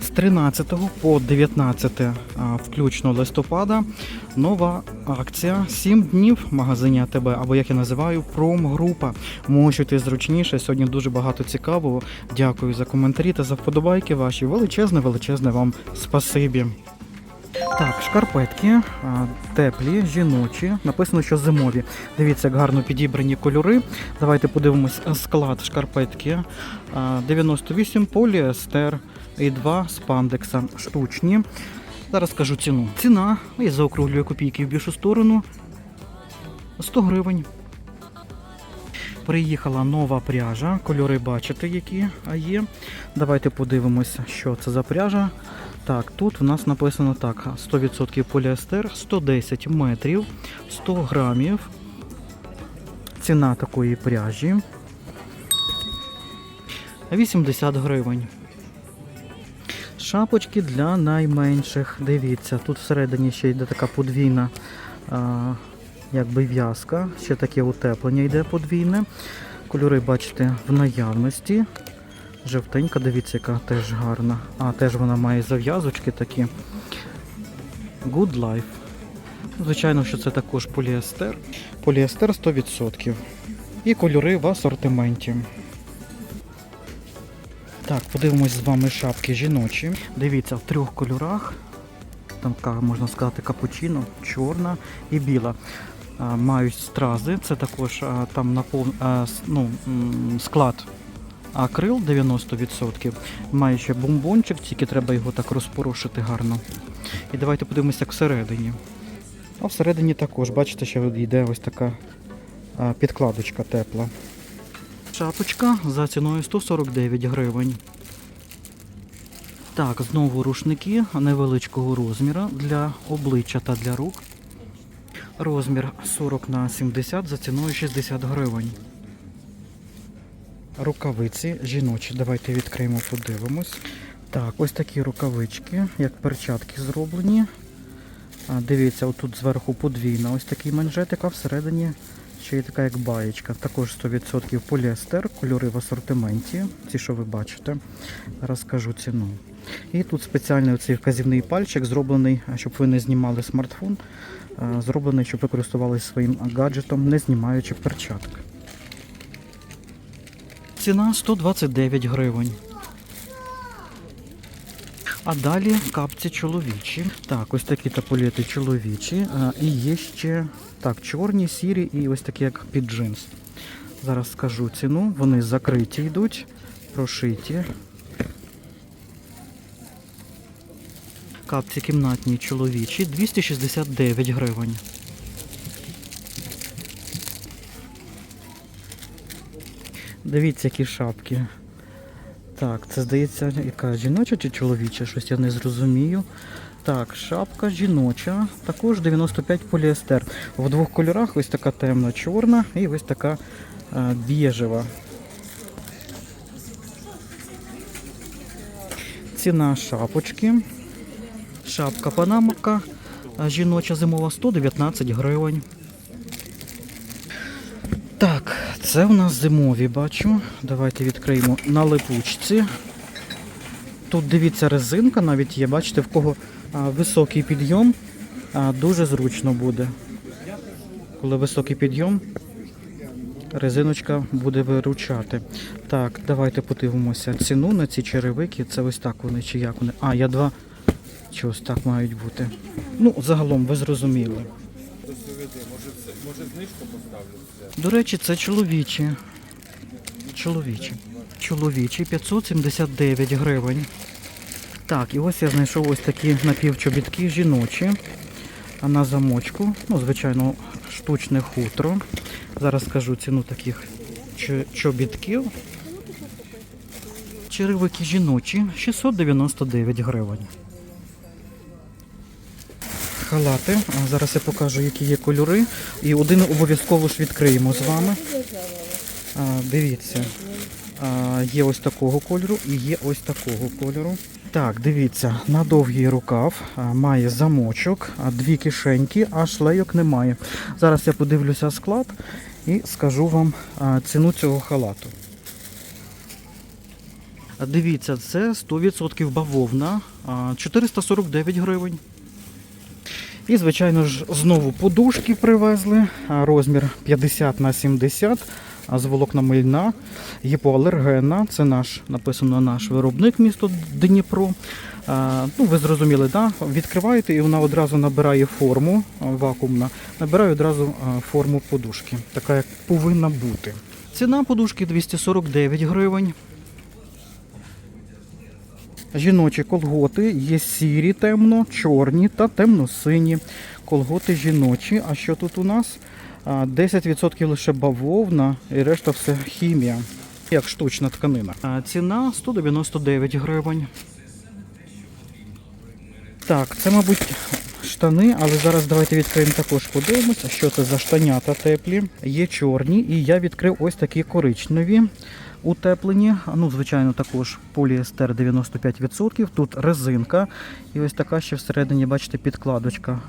З 13 по 19 включно листопада нова акція 7 днів в магазині АТБ, або як я називаю, промгрупа. Можете зручніше. Сьогодні дуже багато цікавого. Дякую за коментарі та за вподобайки ваші. Величезне, величезне вам спасибі. Так, шкарпетки теплі, жіночі. Написано, що зимові. Дивіться, як гарно підібрані кольори. Давайте подивимось е, склад шкарпетки. 98 поліестер і 2 спандекса штучні. Зараз скажу ціну. Ціна, я заокруглюю копійки в більшу сторону. 100 гривень. Приїхала нова пряжа. Кольори бачите, які є. Давайте подивимося, що це за пряжа. Так, тут в нас написано так: 100% поліестер, 110 метрів, 100 грамів. Ціна такої пряжі 80 гривень. Шапочки для найменших. Дивіться, тут всередині ще йде така подвійна а, якби в'язка, ще таке утеплення йде подвійне. Кольори, бачите, в наявності. Жовтенька, дивіться, яка теж гарна. А, теж вона має зав'язочки такі. Good Life. Звичайно, що це також поліестер. Поліестер 100%. І кольори в асортименті. Так, подивимось з вами шапки жіночі. Дивіться, в трьох кольорах. Там, можна сказати, капучино, чорна і біла. Мають стрази. Це також там напов... ну, м, склад акрил 90%. Має ще бомбончик, тільки треба його так розпорошити гарно. І давайте подивимося, як всередині. А всередині також, бачите, що йде ось така підкладочка тепла. Шапочка за ціною 149 гривень. Так, знову рушники невеличкого розміру для обличчя та для рук. Розмір 40 на 70 за ціною 60 гривень. Рукавиці жіночі. Давайте відкриємо, подивимось. Так, ось такі рукавички, як перчатки зроблені. А, дивіться, отут зверху подвійна ось такий манжетик, а всередині ще є така як баєчка. Також 100% поліестер, кольори в асортименті, ці, що ви бачите. Зараз скажу ціну. І тут спеціальний оцей вказівний пальчик зроблений, щоб ви не знімали смартфон, зроблений, щоб ви користувалися своїм гаджетом, не знімаючи перчатки. Ціна 129 гривень. А далі капці чоловічі. Так, ось такі таполети чоловічі. А, і є ще так, чорні, сірі і ось такі, як під джинс. Зараз скажу ціну. Вони закриті йдуть, прошиті. Капці кімнатні чоловічі 269 гривень. Дивіться, які шапки. Так, це здається, яка жіноча чи чоловіча, щось я не зрозумію. Так, шапка жіноча, також 95 поліестер. В двох кольорах ось така темна чорна і ось така а, біжева. Ціна шапочки. Шапка панамка жіноча зимова 119 гривень. Так, це в нас зимові, бачу. Давайте відкриємо на липучці. Тут дивіться, резинка навіть є. Бачите, в кого високий підйом, дуже зручно буде. Коли високий підйом, резиночка буде виручати. Так, давайте подивимося ціну на ці черевики. Це ось так вони чи як вони. А, я два. Чи ось так мають бути. Ну, загалом ви зрозуміли. До речі, це чоловічі. Чоловічі. Чоловічі 579 гривень. Так, і ось я знайшов ось такі напівчобітки жіночі. А на замочку, ну, звичайно, штучне хутро. Зараз скажу ціну таких чобітків. Черевики жіночі 699 гривень. Халати. Зараз я покажу, які є кольори. І один обов'язково ж відкриємо з вами. Дивіться. Є ось такого кольору і є ось такого кольору. Так, дивіться, на довгий рукав має замочок, дві кишеньки, а шлейок немає. Зараз я подивлюся склад і скажу вам ціну цього халату. Дивіться, це 100% бавовна, 449 гривень. І, звичайно ж, знову подушки привезли, розмір 50 на 70, а з волокна мильна, гіпоалергенна. Це наш, написано наш виробник місто Дніпро. Ну, ви зрозуміли, да? відкриваєте і вона одразу набирає форму вакуумна, набирає одразу форму подушки, така як повинна бути. Ціна подушки 249 гривень. Жіночі колготи є сірі, темно, чорні та темно-сині. Колготи жіночі. А що тут у нас? А, 10% лише бавовна і решта все хімія, як штучна тканина. Ціна 199 гривень. Так, це, мабуть, штани, але зараз давайте відкриємо також подивимося, що це за штанята теплі. Є чорні, і я відкрив ось такі коричневі утеплені. Ну, звичайно, також поліестер 95%. Тут резинка. І ось така ще всередині, бачите, підкладочка,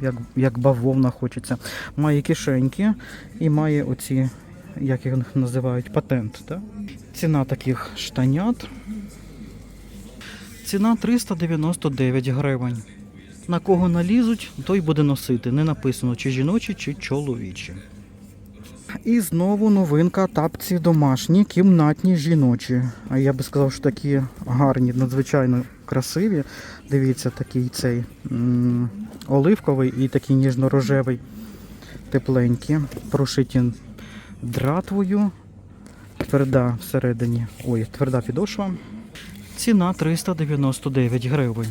як, як бавовна хочеться. Має кишеньки і має оці, як їх називають, патент. Да? Ціна таких штанят. Ціна 399 гривень. На кого налізуть, той буде носити. Не написано, чи жіночі, чи чоловічі. І знову новинка тапці домашні, кімнатні жіночі. А я би сказав, що такі гарні, надзвичайно красиві. Дивіться, такий цей м, оливковий і такий ніжно-рожевий, тепленькі, прошиті дратвою. Тверда всередині. Ой, тверда підошва. Ціна 399 гривень.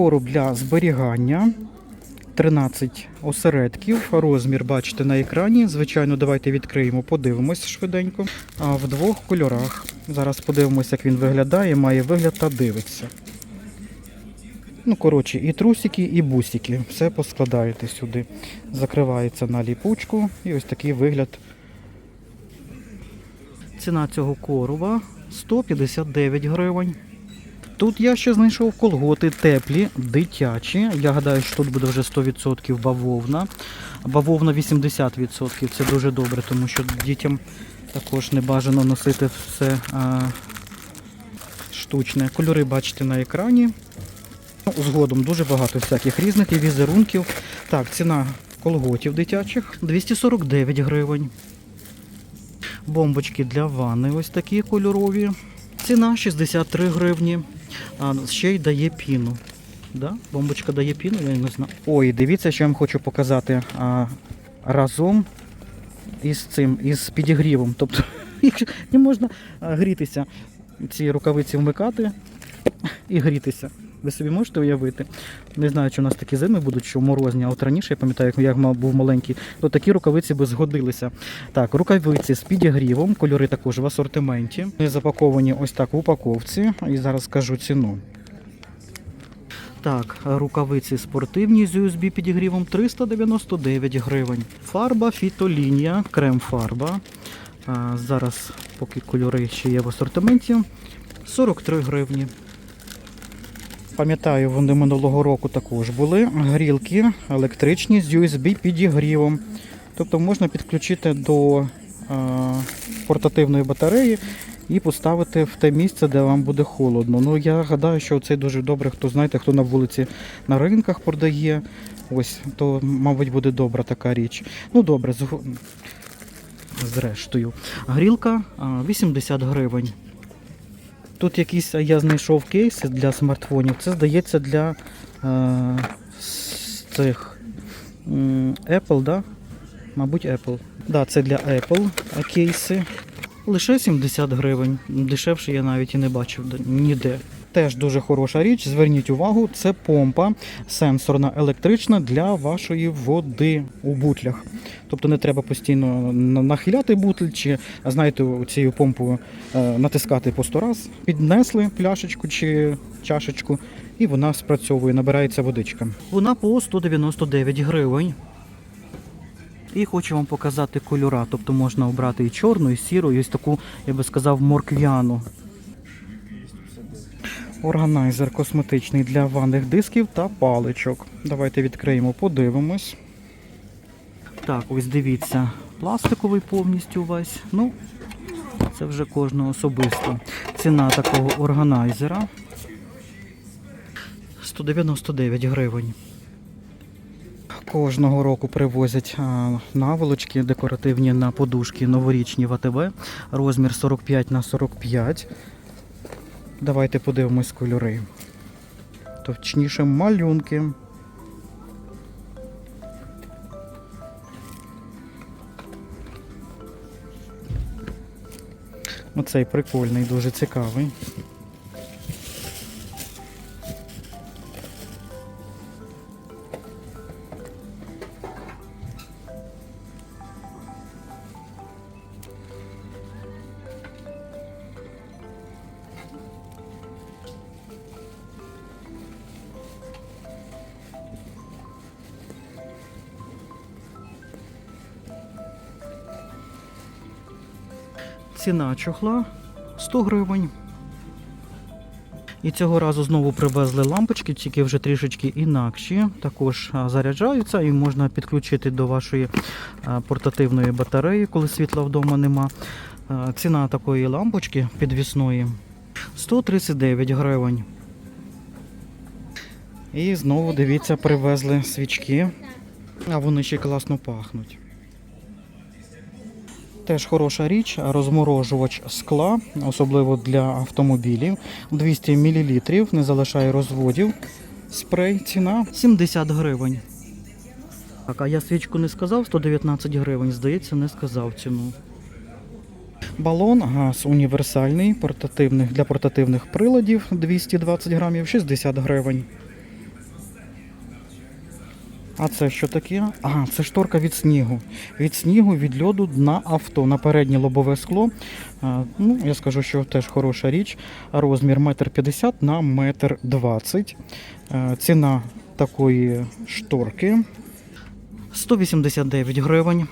Короб для зберігання. 13 осередків. Розмір бачите на екрані. Звичайно, давайте відкриємо, подивимось швиденько. А в двох кольорах. Зараз подивимося, як він виглядає. Має вигляд та дивиться. Ну, коротше, і трусики, і бусики. Все поскладаєте сюди. Закривається на ліпучку. І ось такий вигляд. Ціна цього короба 159 гривень. Тут я ще знайшов колготи теплі, дитячі. Я гадаю, що тут буде вже 100% бавовна. Бавовна 80%. Це дуже добре, тому що дітям також не бажано носити все а, штучне. Кольори бачите на екрані. Ну, Згодом дуже багато всяких різних і візерунків. Так, ціна колготів дитячих 249 гривень. Бомбочки для ванни ось такі кольорові. Ціна 63 гривні. А ще й дає піну. Да? Бомбочка дає піну, я не знаю. Ой, дивіться, що я вам хочу показати. А, разом із цим, із підігрівом. Тобто не можна грітися. Ці рукавиці вмикати і грітися. Ви собі можете уявити? Не знаю, чи у нас такі зими будуть, що морозні, а от раніше, я пам'ятаю, як я був маленький, то такі рукавиці би згодилися. Так, рукавиці з підігрівом, кольори також в асортименті. Вони запаковані ось так в упаковці. І зараз скажу ціну. Так, рукавиці спортивні з USB підігрівом 399 гривень. Фарба фітолінія, крем-фарба. Зараз, поки кольори ще є в асортименті, 43 гривні. Пам'ятаю, вони минулого року також були. Грілки електричні з USB підігрівом. Тобто можна підключити до е, портативної батареї і поставити в те місце, де вам буде холодно. Ну я гадаю, що це дуже добре, хто знаєте, хто на вулиці на ринках продає. Ось, то, мабуть, буде добра така річ. Ну добре, зрештою. Грілка 80 гривень. Тут якийсь я знайшов кейси для смартфонів. Це здається для е, цих Apple, да? Мабуть, Apple. Да, це для Apple а, кейси. Лише 70 гривень. Дешевше я навіть і не бачив ніде. Теж дуже хороша річ. Зверніть увагу, це помпа сенсорна електрична для вашої води у бутлях. Тобто не треба постійно нахиляти бутиль чи, знаєте, цією помпою е, натискати по 100 раз. Піднесли пляшечку чи чашечку, і вона спрацьовує, набирається водичка. Вона по 199 гривень. І хочу вам показати кольора. Тобто можна обрати і чорну, і сіру, і ось таку, я би сказав, морквяну. Органайзер косметичний для ванних дисків та паличок. Давайте відкриємо, подивимось. Так, ось дивіться, пластиковий повністю весь. Ну, це вже кожного особисто. Ціна такого органайзера 199 гривень. Кожного року привозять наволочки декоративні на подушки новорічні в АТБ. Розмір 45 на 45. Давайте подивимось кольори. Точніше, малюнки. Оцей прикольний, дуже цікавий. Ціна чохла 100 гривень. І цього разу знову привезли лампочки, тільки вже трішечки інакші. Також заряджаються і можна підключити до вашої портативної батареї, коли світла вдома нема. Ціна такої лампочки підвісної 139 гривень. І знову дивіться, привезли свічки, а вони ще класно пахнуть. Теж хороша річ, розморожувач скла, особливо для автомобілів. 200 мл, не залишає розводів. Спрей, ціна 70 гривень. Так, а я свічку не сказав, 119 гривень, здається, не сказав ціну. Балон, газ універсальний, портативних, для портативних приладів 220 грамів, 60 гривень. А це що таке? Ага, це шторка від снігу. Від снігу, від льоду на авто, на переднє лобове скло. Ну, я скажу, що теж хороша річ. Розмір 1,50 м на 1,20 м. Ціна такої шторки 189 гривень.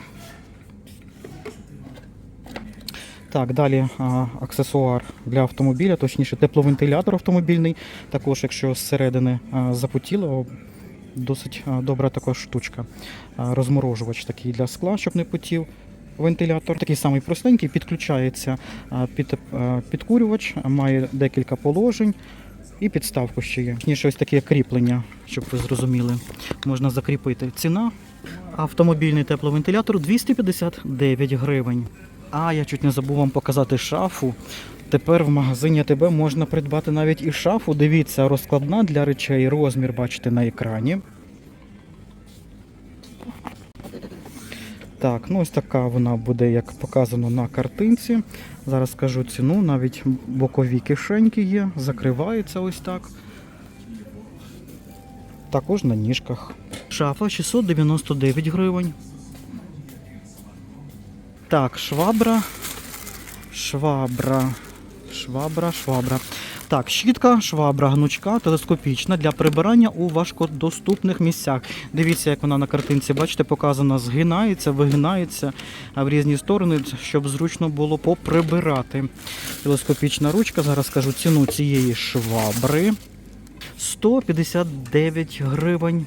Так, далі а, аксесуар для автомобіля, точніше тепловентилятор автомобільний. Також, якщо зсередини а, запотіло, досить добра така штучка. Розморожувач такий для скла, щоб не потів. Вентилятор такий самий простенький, підключається під підкурювач, має декілька положень і підставку ще є. Точніше, ось таке кріплення, щоб ви зрозуміли. Можна закріпити. Ціна автомобільний тепловентилятор 259 гривень. А я чуть не забув вам показати шафу. Тепер в магазині АТБ можна придбати навіть і шафу. Дивіться, розкладна для речей. Розмір бачите на екрані. Так, ну ось така вона буде, як показано на картинці. Зараз скажу ціну, навіть бокові кишеньки є, закривається ось так. Також на ніжках. Шафа 699 гривень. Так, швабра. Швабра. Швабра, швабра. Так, щітка, швабра, гнучка, телескопічна для прибирання у важкодоступних місцях. Дивіться, як вона на картинці, бачите, показана, згинається, вигинається в різні сторони, щоб зручно було поприбирати. Телескопічна ручка, зараз скажу ціну цієї швабри. 159 гривень.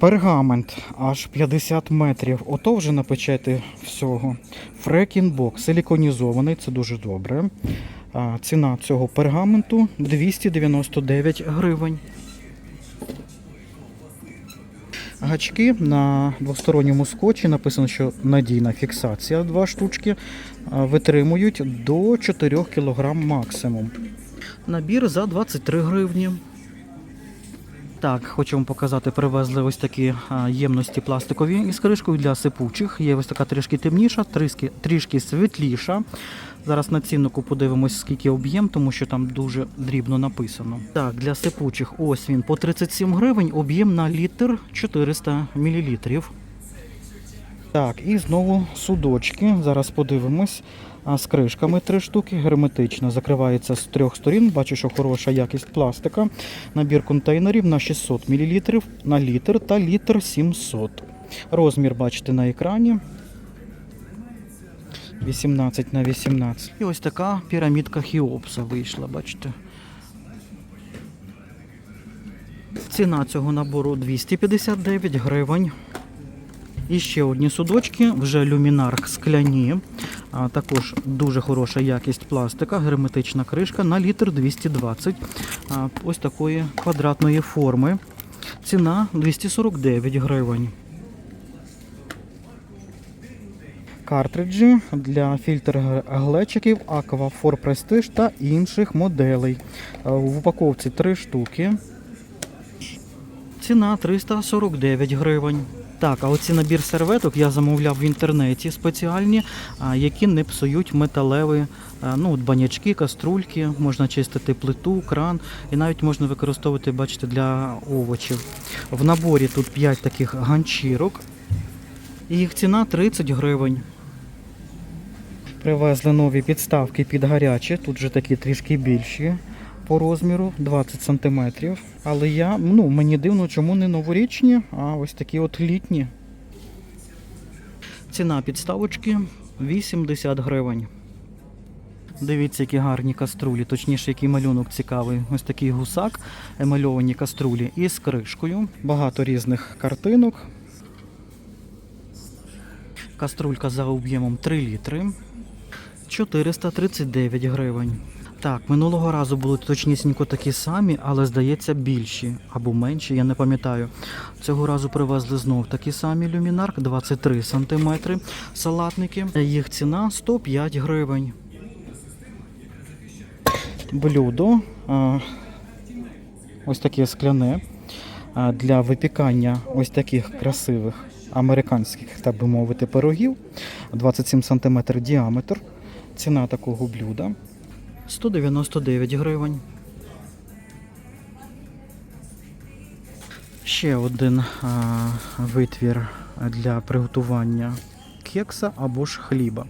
Пергамент аж 50 метрів. Ото вже напечети всього. Фрекінбок силіконізований, це дуже добре. Ціна цього пергаменту 299 гривень. Гачки на двосторонньому скотчі написано, що надійна фіксація два штучки витримують до 4 кг максимум. Набір за 23 гривні. Так, хочу вам показати, привезли ось такі ємності пластикові із кришкою для сипучих. Є ось така трішки темніша, трішки, трішки світліша. Зараз на ціннику подивимось, скільки об'єм, тому що там дуже дрібно написано. Так, для сипучих ось він по 37 гривень, об'єм на літр 400 мл. Так, і знову судочки. Зараз подивимось. З кришками три штуки, герметично. Закривається з трьох сторін. Бачу, що хороша якість пластика. Набір контейнерів на 600 мл, на літр та літр 700. Розмір бачите на екрані. 18 на 18. І ось така пірамідка Хіопса вийшла, бачите. Ціна цього набору 259 гривень. І ще одні судочки, вже люмінар скляні. А також дуже хороша якість пластика, герметична кришка на літр 220. А, ось такої квадратної форми. Ціна 249 гривень. Картриджі для фільтр глечиків Aqua for Prestige та інших моделей. В упаковці 3 штуки. Ціна 349 гривень. Так, а оці набір серветок я замовляв в інтернеті спеціальні, які не псують металеві ну, банячки, каструльки, можна чистити плиту, кран і навіть можна використовувати, бачите, для овочів. В наборі тут 5 таких ганчірок. І їх ціна 30 гривень. Привезли нові підставки під гаряче, тут вже такі трішки більші по розміру 20 см. Але я, ну, мені дивно, чому не новорічні, а ось такі от літні. Ціна підставочки 80 гривень. Дивіться, які гарні каструлі, точніше, який малюнок цікавий. Ось такий гусак, емальовані каструлі із кришкою. Багато різних картинок. Каструлька за об'ємом 3 літри. 439 гривень. Так, минулого разу були точнісінько такі самі, але здається більші або менші, я не пам'ятаю. Цього разу привезли знов такі самі люмінарк, 23 см салатники. Їх ціна 105 гривень. Блюдо. Ось таке скляне для випікання ось таких красивих американських, так би мовити, пирогів. 27 см діаметр. Ціна такого блюда 199 гривень. Ще один а, витвір для приготування кекса або ж хліба.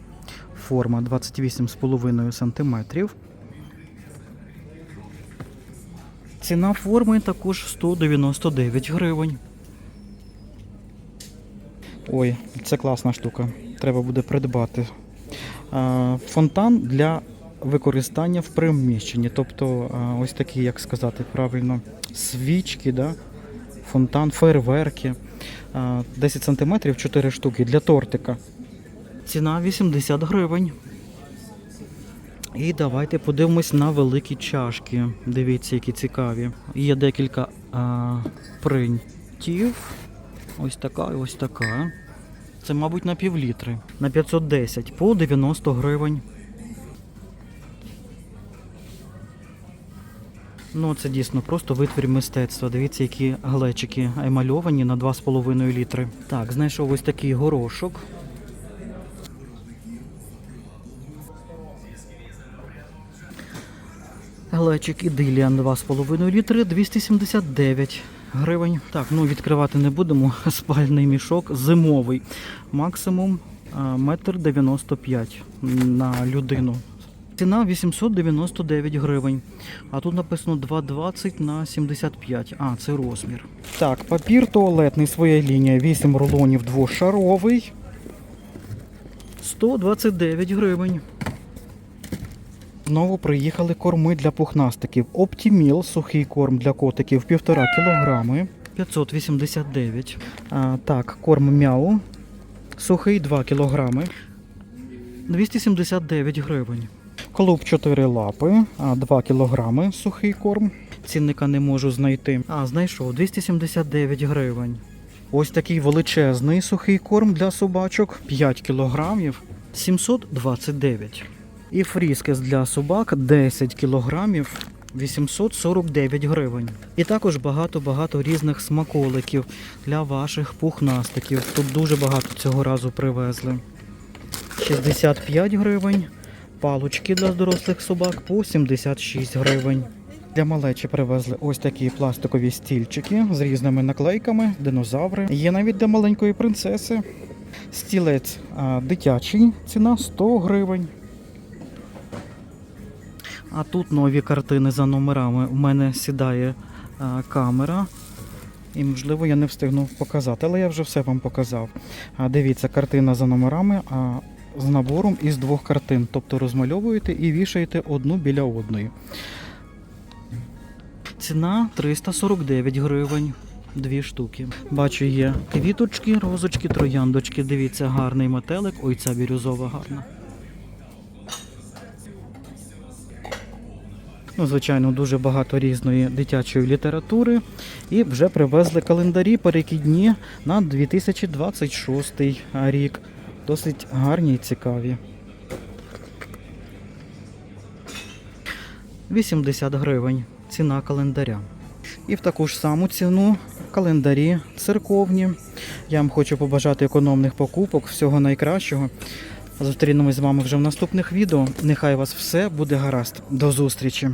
Форма 28,5 см. Ціна форми також 199 гривень. Ой, це класна штука. Треба буде придбати. Фонтан для використання в приміщенні. Тобто, ось такі, як сказати правильно, свічки, да? фонтан, фейерверки. 10 см 4 штуки для тортика. Ціна 80 гривень. І давайте подивимось на великі чашки. Дивіться, які цікаві. Є декілька а, принтів. Ось така ось така. Це, мабуть, на півлітри. На 510 по 90 гривень. Ну, це дійсно просто витвір мистецтва. Дивіться, які глечики емальовані на 2,5 літри. Так, знайшов ось такий горошок. Глечик Ідиліан 2,5 літри 279 гривень. Так, ну відкривати не будемо. Спальний мішок зимовий. Максимум а, метр 95 на людину. Ціна 899 гривень. А тут написано 2,20 на 75. А, це розмір. Так, папір туалетний своя лінія. 8 рулонів двошаровий. 129 гривень. Знову приїхали корми для пухнастиків. Оптіміл, сухий корм для котиків 1,5 кілограми. 589. А, так, корм мяу. Сухий 2 кілограми. 279 гривень. Клуб 4 лапи, а, 2 кілограми сухий корм. Цінника не можу знайти. А, знайшов 279 гривень. Ось такий величезний сухий корм для собачок 5 кілограмів 729. І фріскес для собак 10 кілограмів 849 гривень. І також багато-багато різних смаколиків для ваших пухнастиків. Тут дуже багато цього разу привезли. 65 гривень. Палочки для дорослих собак по 76 гривень. Для малечі привезли ось такі пластикові стільчики з різними наклейками, динозаври. Є навіть для маленької принцеси. Стілець а, дитячий, ціна 100 гривень. А тут нові картини за номерами. У мене сідає а, камера. І, можливо, я не встигну показати, але я вже все вам показав. А, дивіться, картина за номерами а, з набором із двох картин. Тобто розмальовуєте і вішаєте одну біля одної. Ціна 349 гривень. Дві штуки. Бачу, є квіточки, розочки, трояндочки. Дивіться, гарний метелик. Ой, ця бірюзова гарна. Ну, звичайно, дуже багато різної дитячої літератури. І вже привезли календарі перекідні на 2026 рік. Досить гарні і цікаві. 80 гривень ціна календаря. І в таку ж саму ціну календарі церковні. Я вам хочу побажати економних покупок, всього найкращого. Зустрінемось з вами вже в наступних відео. Нехай вас все буде гаразд. До зустрічі!